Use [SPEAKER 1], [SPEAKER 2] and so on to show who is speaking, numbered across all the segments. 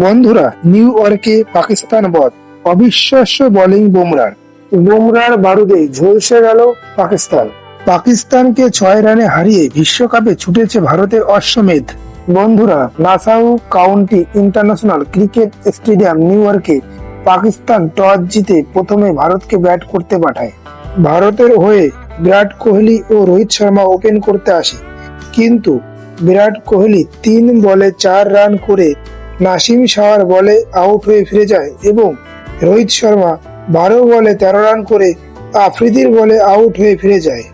[SPEAKER 1] বন্ধুরা, নিউ ইয়র্কে পাকিস্তান বধ, অবিশ্বাস্য বোলিং বুমরার। বুমরার বারুদে ঝলসে গেল পাকিস্তান। পাকিস্তানকে ছয় রানে হারিয়ে বিশ্বকাপে ছুটেছে ভারতের অশ্বমেধ। বন্ধুরা, Nassau County international cricket stadium New ইয়র্কে পাকিস্তান টস জিতে প্রথমে ভারতকে ব্যাট করতে পাঠায়। ভারতের হয়ে বিরাট কোহলি ও রোহিত শর্মা ওপেন করতে আসে। কিন্তু বিরাট কোহলি তিন বলে চার রান করে নাসিম শাহর বলে আউট হয়ে ফিরে যায় এবং রোহিত শর্মা বারো বলে তেরো রান করে আফ্রিদির বলে আউট হয়ে ফিরে যায়।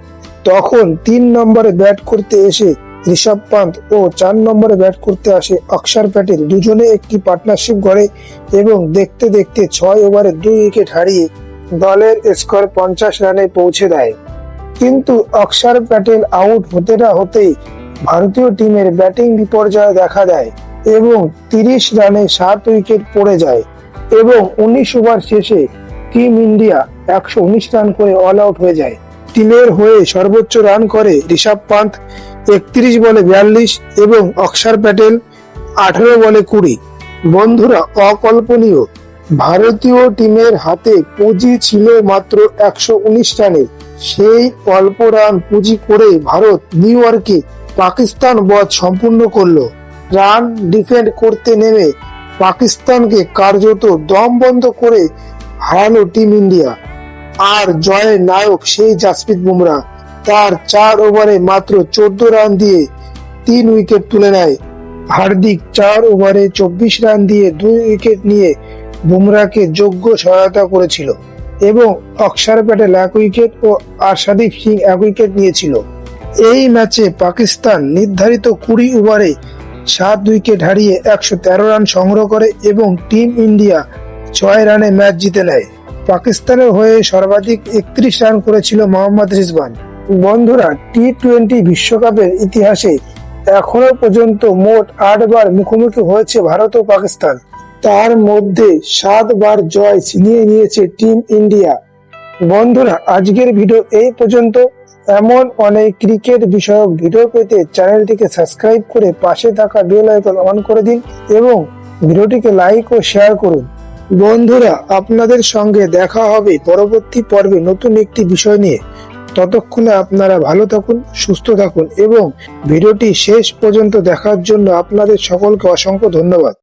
[SPEAKER 1] তখন তিন নম্বরে ব্যাট করতে এসে ঋষভ পান্ত ও চার নম্বরে ব্যাট করতে আসে অক্ষর প্যাটেল। দুজনে একটি পার্টনারশিপ গড়ে এবং দেখতে দেখতে ছয় ওভারে দুই উইকেট হারিয়ে দলের স্কোর পঞ্চাশ রানে পৌঁছে দেয়। কিন্তু অক্ষর প্যাটেল আউট হতে না হতেই ভারতীয় টিমের ব্যাটিং বিপর্যয় দেখা দেয়। এবং তিরিশ রানে সাত উইকেট পড়ে যায় এবং উনিশ ওভার শেষে টিম ইন্ডিয়া একশো উনিশ রান করে অল আউট হয়ে যায়। টিমের হয়ে সর্বোচ্চ রান করে ঋষভ পান্ত একত্রিশ বলে বিয়াল্লিশ এবং অক্ষর প্যাটেল আঠারো বলে কুড়ি। বন্ধুরা, অকল্পনীয়। ভারতীয় টিমের হাতে পুঁজি ছিল মাত্র একশো উনিশ রানের সেই অল্প রান পুঁজি করে ভারত নিউ ইয়র্কে পাকিস্তান বধ সম্পূর্ণ করল। রান ডিফেন্ড করতে নেমে পাকিস্তানকে কার্যত দম বন্ধ করে হারালো টিম ইন্ডিয়া আর জয়ের নায়ক সেই জাসপ্রীত বুমরা, তার চার ওভারে মাত্র চোদ্দ রান দিয়ে তিন উইকেট তুলে নেয়। হার্দিক চার ওভারে চব্বিশ রান দিয়ে দুই উইকেট নিয়ে বুমরাকে যোগ্য সহায়তা করেছিল এবং অক্ষর প্যাটেল এক উইকেট ও আরশাদীপ সিং এক উইকেট নিয়েছিল। এই ম্যাচে পাকিস্তান নির্ধারিত কুড়ি ওভারে সাত উইকেট হারিয়ে একশো তেরো রান সংগ্রহ করে এবং টিম ইন্ডিয়া ছয় রানে ম্যাচ জিতে নেয়। পাকিস্তানের হয়ে সর্বাধিক একত্রিশ রান করেছিল মোহাম্মদ রিজওয়ান। বন্ধুরা টি টোয়েন্টি বিশ্বকাপের ইতিহাসে এখনও পর্যন্ত মোট আটবার মুখোমুখি হয়েছে ভারত ও পাকিস্তান। তার মধ্যে সাতবার জয় ছিনিয়ে নিয়েছে টিম ইন্ডিয়া। বন্ধুরা, আজকের ভিডিও এই পর্যন্ত। এমন অনেক ক্রিকেট বিষয়ক ভিডিও পেতে চ্যানেলটিকে সাবস্ক্রাইব করে পাশে থাকা বেল আইকন অন করে দিন এবং ভিডিওটিকে লাইক ও শেয়ার করুন। বন্ধুরা, আপনাদের সঙ্গে দেখা হবে পরবর্তী পর্বে নতুন একটি বিষয় নিয়ে। ততক্ষণে আপনারা ভালো থাকুন, সুস্থ থাকুন এবং ভিডিওটি শেষ পর্যন্ত দেখার জন্য আপনাদের সকলকে অসংখ্য ধন্যবাদ।